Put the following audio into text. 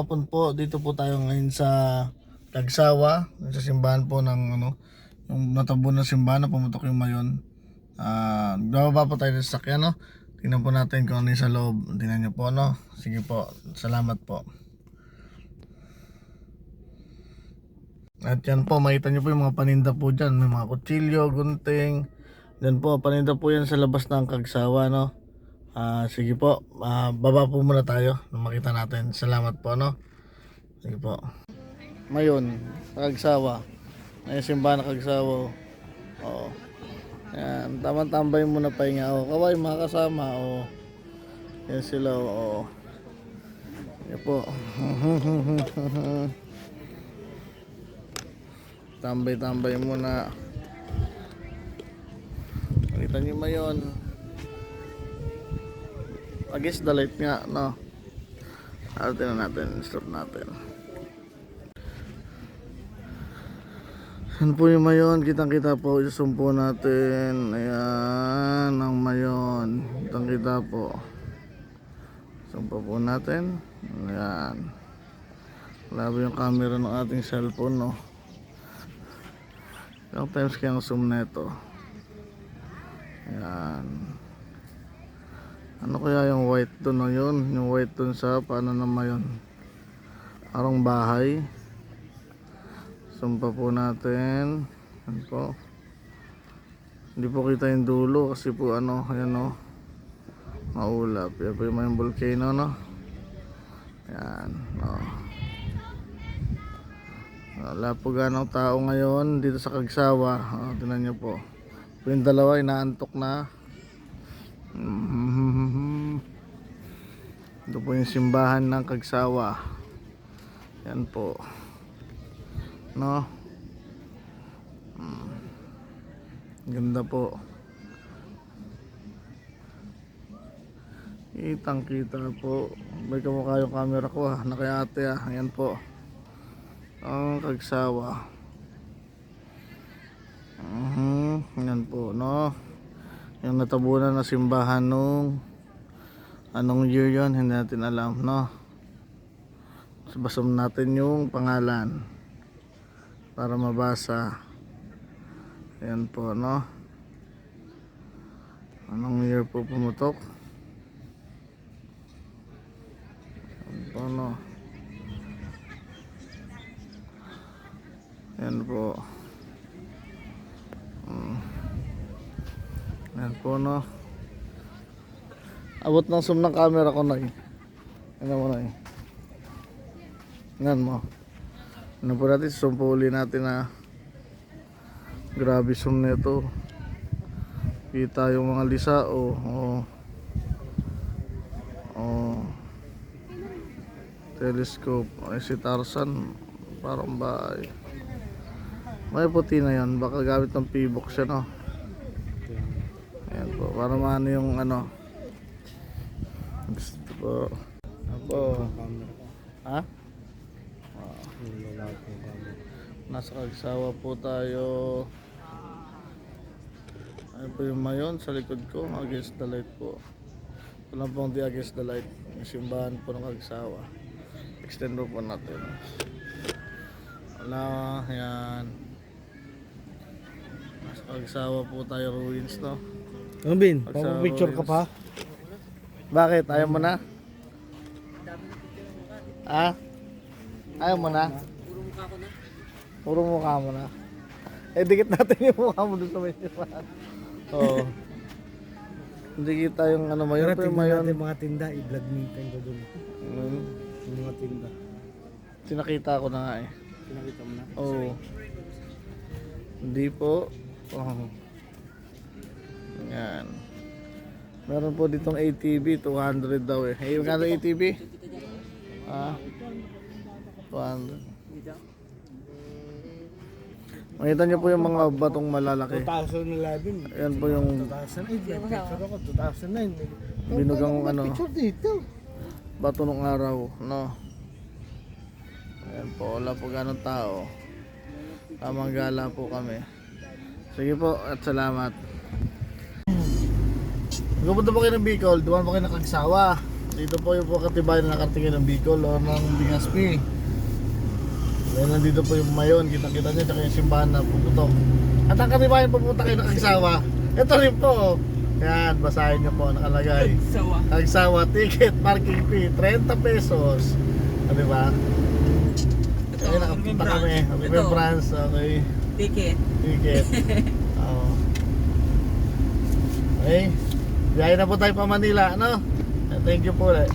hapon po. Dito po tayo ngayon sa Tagsawa, sa simbahan po ng ano, yung natabo na simbahan na pumutok yung mayon. Ah, bababa po tayo sa sakyan, no? Tingnan po natin kung ano sa loob. Tingnan niyo po, no? Sige po. Salamat po. At yan po, makita niyo po yung mga paninda po dyan. May mga kutsilyo, gunting. Yan po, paninda po yan sa labas ng Kagsawa, no? Ah, sige po. Ah, baba po muna tayo nung makita natin. Salamat po, no? Sige po. Mayon, Kagsawa. Ay simbahan ng Kagsawa. Oo. Yan, tamang tambay muna pahinga. Oh, kaway mga kasama. Oh. Yan sila. Oo. Yan po. Tambay-tambay muna. Nakita niyo mayon. Against the light nga, no? Atin na natin, stop natin. Yan po yung mayon, kitang kita po, isumpo natin. Ayan, ang mayon. Kitang kita po. Sumpo po natin. Ayan. Labi yung camera ng ating cellphone, no? Ilang times kaya zoom na ito. Ayan. Ano kaya yung white doon no yun? Yung white doon sa paano naman yun? Arong bahay. Sumpa po natin. Yan po. Hindi po kita yung dulo kasi po ano, ayan o. Maulap. Yan po yung may volcano no. Yan. O. Wala po ganang tao ngayon dito sa Kagsawa. O, tinan nyo po. Po yung dalawa inaantok na. Mhm. Ito po yung simbahan ng Kagsawa. Yan po. No? Mm. Ganda po. Kitang kita po. May kamukha yung camera ko ah. Nakayate ah. Yan po. Ang Kagsawa. Mhm. Yan po, no? Yung natabunan na simbahan nung anong year yon hindi natin alam no? So, basam natin yung pangalan para mabasa. Yan po no? Anong year po pumutok? Yan po no? Yan po Yan po no. Abot ng zoom ng camera ko na eh. Ano mo na eh. Yan mo. Ano po natin, zoom po uli natin na grabe zoom nito. Kita yung mga lisa o oh, oh, telescope. Ay si Tarzan parang bahay. May puti na yan. Baka gamit ng P-box siya no. Para maano yung ano. Gusto po. Apo. Ha? Nasa kagsawa po tayo. Ayun po yung mayon sa likod ko. Against the light po. Ito lang pong di against the light. Yung simbahan po ng kagsawa. Extend po natin. Wala, yan. Nasa kagsawa po tayo ruins no. Robin, Pagsa- picture ka pa? Bakit? Ayaw mo na? Ha? Ayaw mo na? Puro mukha mo na. Eh, dikit natin yung mukha mo doon sa may sipahan. Oo. Hindi kita yung ano, mayon Pero pa yung tingnan mayon. natin mga tinda, i-vlog meeting ko dun. Hmm. Yung mga tinda. Sinakita ko na nga eh. Pinakita mo na? Oo. Hindi po. Oh. Yan. Meron po ditong ATV, 200 daw eh. Eh, magkano ATV? Ah. 200. Makita niyo po yung mga batong malalaki. 2011. Yan po yung 2008, may picture ako. 2009. binugang ano, Picture dito. bato nung araw, no? Ayan po, wala po ganong tao. Tamang gala po kami. Sige po, at salamat. Pupunta po kayo ng Bicol, dumaan po kayo ng Kagsawa. Dito po yung po katibayan na nakatingin ng Bicol o ng Bigaspi. Dahil nandito po yung mayon, kita-kita niyo, tsaka yung simbahan na pumutok. At ang katibayan pupunta kayo ng Kagsawa, ito rin po. oh. Yan, basahin niyo po nakalagay. Sawa. Kagsawa ticket, parking fee, 30 pesos. Ah, di ba? Ito, Ayun, nakapunta kami. remembrance. Ito, Remembrance, okay. ticket. Ticket. Oo. Okay. Biyahe na po tayo pa Manila, ano? Thank you po ulit.